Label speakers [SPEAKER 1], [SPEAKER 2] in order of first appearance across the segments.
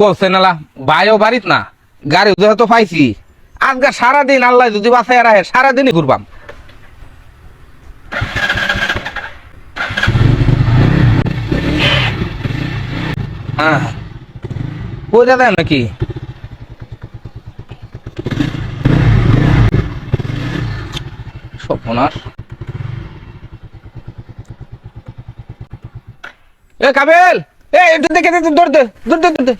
[SPEAKER 1] করছে নালা, ভাইও বাড়িত না, গাড়ি যেহেতু পাইছি। আজকে সারাদিন আল্লাহ যদি বাসায় রাখে, সারাদিনই ঘুরবাম। হ্যাঁ। পয়সা দেন নাকি? সপনার এ কাবেল, এ দৌড় দে দৌড় দে দৌড় দে।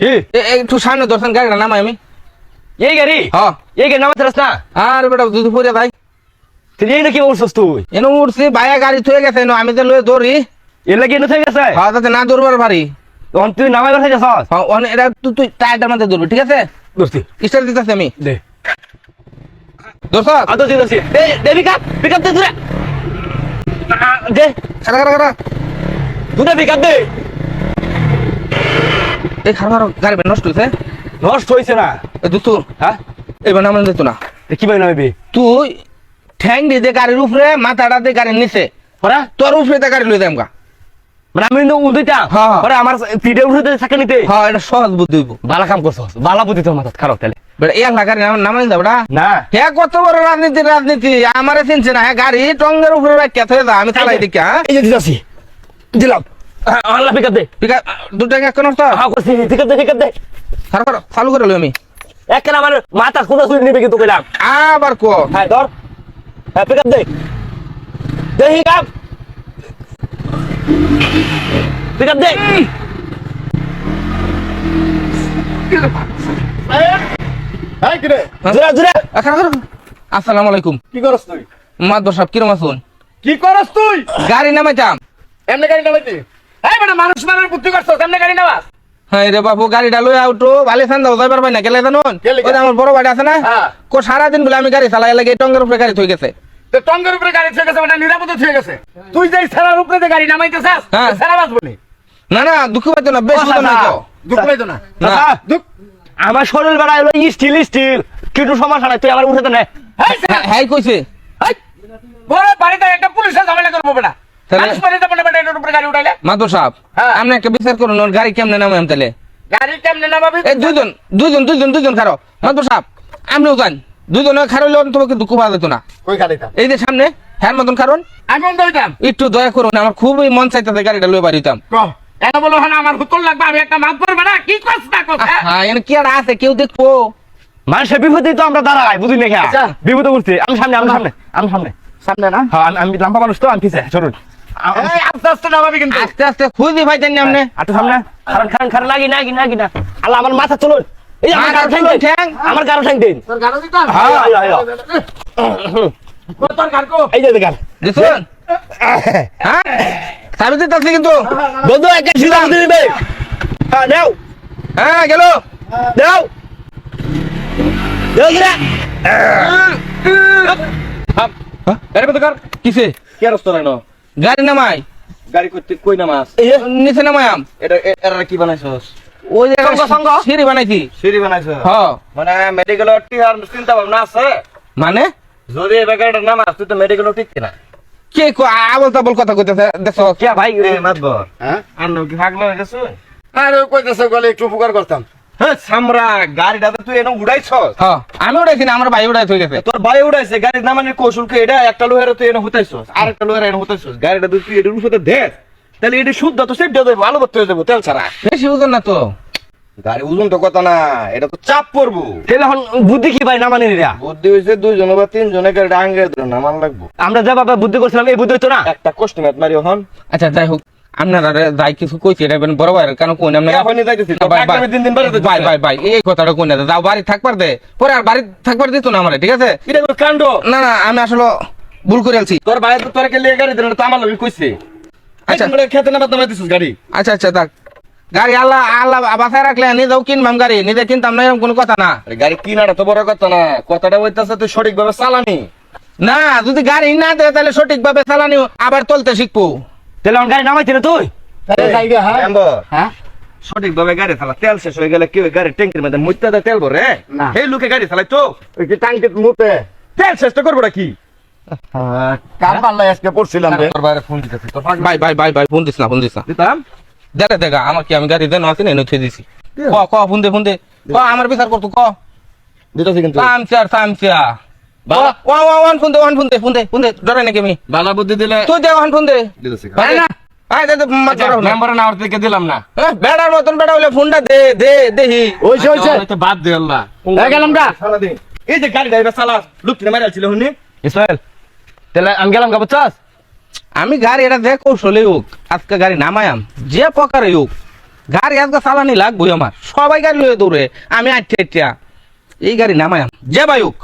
[SPEAKER 2] কি?
[SPEAKER 1] একটু সামনে দর্শন গাড়িটা নামাই আমি।
[SPEAKER 2] এই গাড়ি?
[SPEAKER 1] হ্যাঁ
[SPEAKER 2] এই গাড়ি নামাতে না।
[SPEAKER 1] আর বেটা দুধ পরে ভাই।
[SPEAKER 2] তুই এই নাকি বলছস তুই?
[SPEAKER 1] এনে উঠছি ভাইয়া গাড়ি থয়ে গেছে এনো আমি তো লয়ে দৌড়ি।
[SPEAKER 2] এর লাগি এনে থেকে গেছে?
[SPEAKER 1] হ্যাঁ তাতে না দৌড়বার পারি।
[SPEAKER 2] তখন তুই নামাই কথা যাস?
[SPEAKER 1] হ্যাঁ এটা তুই তুই টায়ারটার মধ্যে দৌড়বি ঠিক আছে?
[SPEAKER 2] দোস্তি
[SPEAKER 1] স্টার্ট দিতেছি আমি।
[SPEAKER 2] দে। দোস্তি দোস্তি দে দে পিকআপ পিকআপ দে দূরে দে। দূরে পিকআপ দে।
[SPEAKER 1] এই গাড়ি নষ্ট হয়েছে
[SPEAKER 2] নষ্ট হইছে না?
[SPEAKER 1] দুতু
[SPEAKER 2] হ্যাঁ?
[SPEAKER 1] এবার দিত না।
[SPEAKER 2] নামাবি
[SPEAKER 1] তুই ঠ্যাং দিয়ে গাড়ির উপরে মাথাটা দিয়ে গাড়ির নিচে।
[SPEAKER 2] পরা?
[SPEAKER 1] তোর উপরে গাড়ি লই
[SPEAKER 2] মানে আমি কিন্তু
[SPEAKER 1] হ্যাঁ।
[SPEAKER 2] আমার পিঠে উঠে দে থাকে নিতে।
[SPEAKER 1] হ্যাঁ এটা সহজ বুদ্ধি হইব।
[SPEAKER 2] বালা কাম বালা বুদ্ধি খারাপ তাহলে।
[SPEAKER 1] বেটা
[SPEAKER 2] না।
[SPEAKER 1] হ্যাঁ কত বড় রাজনীতি রাজনীতি। আমারে চিনছে না। হ্যাঁ গাড়ি টঙ্গের উপরে রাখিয়া থয়ে দা আমি চালাই দেখি হ্যাঁ?
[SPEAKER 2] এই যে দিলাম। আল্লাহ পিকআপ দে।
[SPEAKER 1] আছে দুটো এক নষ্ট
[SPEAKER 2] হ্যাঁ করছি পিকআপ দে পিকআপ দে।
[SPEAKER 1] খারাপ খারাপ চালু করে লই আমি।
[SPEAKER 2] একের আমার মাথা নিবে কিন্তু কইলাম।
[SPEAKER 1] আবার কো।
[SPEAKER 2] হ্যাঁ ধর। হ্যাঁ পিক দে। দে। পিক পিক
[SPEAKER 3] হ্যাঁ কিরে
[SPEAKER 2] জোরে। জোরে
[SPEAKER 1] খারাপ খারাপ আসসালামু আলাইকুম।
[SPEAKER 3] কি করস তুই?
[SPEAKER 1] মাদবর সাহেব কিরম আছুন
[SPEAKER 3] কি করস তুই?
[SPEAKER 1] গাড়ি নামাইতাম।
[SPEAKER 3] এমনি গাড়ি নামাইতি? এই বেটা মানুষ মারার বুদ্ধি করছ এমনি গাড়ি নামা?
[SPEAKER 1] হ্যাঁ রে বাবু গাড়িটা লই আউটো ভালে সান্দাও যাইবার পাই না গেলে জানুন ওই আমার বড় বাড়ি আছে না। কো সারাদিন বলে আমি গাড়ি চালাই লাগে টঙ্গের উপরে গাড়ি থই গেছে।
[SPEAKER 3] তো টঙ্গের উপরে গাড়ি থেকে গেছে ওটা নিরাপদে থেকে গেছে। তুই যে সারার উপরে যে গাড়ি নামাইতেছাস। সারা
[SPEAKER 1] না না দুঃখ পাইতো না বেশ
[SPEAKER 2] ও,
[SPEAKER 1] মতন
[SPEAKER 3] দুঃখ পাইতো না।
[SPEAKER 1] না।
[SPEAKER 3] দুঃখ
[SPEAKER 2] আমার শরীর বেড়া হলো স্টিল স্টিল কিন্তু সমস্যা নাই তুই আবার উঠে তো নে।
[SPEAKER 1] হ্যাঁ, হ্যাঁ কইছে।
[SPEAKER 3] বড় বাড়িতে একটা পুলিশের ঝামেলা করব বেটা। মানুষ উপরে গাড়ি উঠাইলে?
[SPEAKER 1] সাহেব
[SPEAKER 3] হ্যাঁ।
[SPEAKER 1] আপনি একটা বিচার করুন ওর গাড়ি কেমনে নামাই তাহলে?
[SPEAKER 3] গাড়ি কেমনে নামাবি?
[SPEAKER 1] এই দুইজন দুইজন দুইজন দুইজন খারো সাহেব আপনিও যান। দুইজনে খারলে তোমাকে দুঃখ পাওয়া যেত না। এই যে সামনে হ্যার মতন কারণ
[SPEAKER 3] আমি
[SPEAKER 1] একটু দয়া করুন আমার খুবই মন চাইতে গাড়িটা লই বাড়িতাম।
[SPEAKER 3] এটা বলো হ্যাঁ আমার হুতল লাগবে আমি একটা মাপ করব না? কি করছ না হ্যাঁ?
[SPEAKER 1] হ্যাঁ কি আর আছে কেউ দেখব?
[SPEAKER 2] মানুষের বিপদে তো আমরা দাঁড়াই বুঝলি না
[SPEAKER 3] আচ্ছা।
[SPEAKER 2] বিপদে উঠছি আমি সামনে আমি সামনে আমি সামনে।
[SPEAKER 3] সামনে না?
[SPEAKER 2] হ্যাঁ আমি- লম্বা মানুষ তো আমি পিছে চলুন
[SPEAKER 3] আস্তে আস্তে নামাবি কিন্তু।
[SPEAKER 1] আস্তে আস্তে খুঁজি আপনি।
[SPEAKER 2] আটু সামনে। খারান খারান খারান লাগি নাগি নাগি না। আল্লাহ আমার মাথা চলুন। এই যে আমার
[SPEAKER 1] মাথা
[SPEAKER 2] গাড়ো ঠ্যাং
[SPEAKER 1] চলুন,
[SPEAKER 2] দেন।
[SPEAKER 1] ঠ্যাং।
[SPEAKER 2] আমার গাড়ো ঠ্যাং দিন।
[SPEAKER 3] তোর গাড়ো দিতাম?
[SPEAKER 2] হ্যাঁ, হ্যাঁ, হ্যাঁ।
[SPEAKER 3] তোর গাড়ো
[SPEAKER 2] এই যে দেখান
[SPEAKER 1] দেখুন হ্যাঁ? সাবি দিতেছি কিন্তু।
[SPEAKER 2] বন্ধু একটা সিধা দিবে। হ্যাঁ নাও।
[SPEAKER 1] হ্যাঁ গেল।
[SPEAKER 2] দেও
[SPEAKER 1] কার। কিসে?
[SPEAKER 4] কি ন
[SPEAKER 1] গাড়ি নামাই।
[SPEAKER 4] গাড়ি করতে কই নামাস?
[SPEAKER 1] নিচে নামায়াম
[SPEAKER 4] এটা এ- এরা কি বানাইছস?
[SPEAKER 1] ওই যে
[SPEAKER 2] সঙ্গ, সঙ্গ।
[SPEAKER 1] সিঁড়ি বানাইছি।
[SPEAKER 4] সিঁড়ি বানাইছ
[SPEAKER 1] হ।
[SPEAKER 4] মানে মেডিকেল টিহার চিন্তা ভাবনা আছে?
[SPEAKER 1] মানে?
[SPEAKER 4] যদি এই বেকারটা নামাস তুই তো মেডিকেল ঠিক না
[SPEAKER 1] কে কো আবল তাবল কথা কইতেছে দেখছ?
[SPEAKER 2] কে ভাই?
[SPEAKER 4] এ মাতবর।
[SPEAKER 3] হ্যাঁ
[SPEAKER 4] আর নকি ভাগলো হয়ে গেছে?
[SPEAKER 3] আর কইতেছে বলে একটু উপকার করতাম।
[SPEAKER 4] হ্যাঁ সামরা গাড়িটা তুই এনে উড়াইছস।
[SPEAKER 1] হ আমি উড়াইছি না আমার ভাই হয়ে গেছে
[SPEAKER 4] তোর ভাই উড়াইছে গাড়ি নামানোর কৌশল কি এটা? একটা লোহের তুই এনে আর একটা লোহের এনে হুতাইছস। গাড়িটা তুই তুই এটার উপরে দেখ। তাহলে এটা শুদ্ধ তো সেটা দেবো আলো করতে হয়ে তেল ছাড়া।
[SPEAKER 1] বেশি ওজন না তো।
[SPEAKER 4] গাড়ি ওজন তো কথা না এটা তো চাপ পড়ব।
[SPEAKER 2] তাহলে এখন বুদ্ধি কি ভাই না মানে
[SPEAKER 4] বুদ্ধি হয়েছে দুইজন বা তিনজনে গাড়িটা আঙ্গে নামান লাগবো।
[SPEAKER 2] আমরা যা বাবা বুদ্ধি করছিলাম এই বুদ্ধি তো না?
[SPEAKER 4] একটা কষ্ট মেট মারি এখন।
[SPEAKER 1] আচ্ছা যাই হোক। আপনারা যাই কিছু কইছে এটা বড় ভাই কেন কোন ভাই, ভাই, ভাই এই কথাটা যাও বাড়ি থাকবার দে। পরে আর বাড়ি থাকবার দিত না আমারে ঠিক আছে?
[SPEAKER 4] কাণ্ড?
[SPEAKER 1] না না আমি আসলে ভুল করে
[SPEAKER 4] তোর ভাই গাড়ি দিলে তো আমার লোক কইছে।
[SPEAKER 1] আচ্ছা।
[SPEAKER 4] খেতে না বাদ দিছিস গাড়ি?
[SPEAKER 1] আচ্ছা আচ্ছা থাক। গাড়ি আল্লাহ আল্লাহ বাসায় রাখলে নিজেও কিনবাম গাড়ি নিজে কিনতাম না এরকম কোনো কথা না।
[SPEAKER 4] গাড়ি কিনাটা তো বড় কথা না। কথাটা হইতাছে তুই সঠিকভাবে চালানি।
[SPEAKER 1] না যদি গাড়ি না দেয় তাহলে সঠিক ভাবে চালানি আবার চলতে শিখব।
[SPEAKER 2] তাহলে আমার গাড়ি নামাইছি না তুই?
[SPEAKER 3] হ্যাঁ? হ্যাঁ?
[SPEAKER 4] সঠিকভাবে গাড়ি চালা তেল শেষ হয়ে গেলে কি গাড়ি ট্যাঙ্কির মধ্যে দেয় তেল ভরে? সেই লোকে গাড়ি চালাই তো।
[SPEAKER 3] ওই মুতে।
[SPEAKER 4] তেল শেষ তো করব কি
[SPEAKER 3] কার আজকে পড়ছিলাম রে?
[SPEAKER 4] ফোন দিতেছি
[SPEAKER 1] ভাই ভাই ভাই ভাই ফোন দিস না ফোন দিস না।
[SPEAKER 4] দিতাম?
[SPEAKER 1] দেখে দেখা আমার কি আমি গাড়ি দেন আছে না দিছি। ক? ক ফুন্দে ফুন্দে ক আমার বিচার করতো ক।
[SPEAKER 4] দিতেছি কিন্তু। বাবা।
[SPEAKER 1] ওয়ান ওয়ান ফুন্দে ওয়ান ফুন্দে ফুন্দে ফুন্দে ডরে নাকি আমি।
[SPEAKER 3] বালা বুদ্ধি দিলে
[SPEAKER 1] তুই দে ওয়ান ফুন্দে
[SPEAKER 4] দিতেছি
[SPEAKER 3] না, না।
[SPEAKER 1] আয় দে দে মাছ ধরো।
[SPEAKER 3] মেম্বার না থেকে দিলাম না।
[SPEAKER 1] বেড়ার মতন বেড়া হলে ফোনটা দে দে দেহি।
[SPEAKER 3] ওইছে ওইছে। বাদ দে আল্লাহ। হয়ে গেলাম গা
[SPEAKER 4] এই যে গাড়ি ড্রাইভার চালা লোক কিনে মারা ছিল হুনি।
[SPEAKER 3] ইসমাইল তাহলে আমি গেলাম গা বুঝছস?
[SPEAKER 1] আমি গাড়ি এটা দেখ কৌশলে হোক আজকে গাড়ি নামায়াম যে প্রকারে হোক গাড়ি আজকে চালানি লাগবই আমার। সবাই গাড়ি লয়ে দৌড়ে আমি আটটা আটটা এই গাড়ি নামায়াম যে হোক।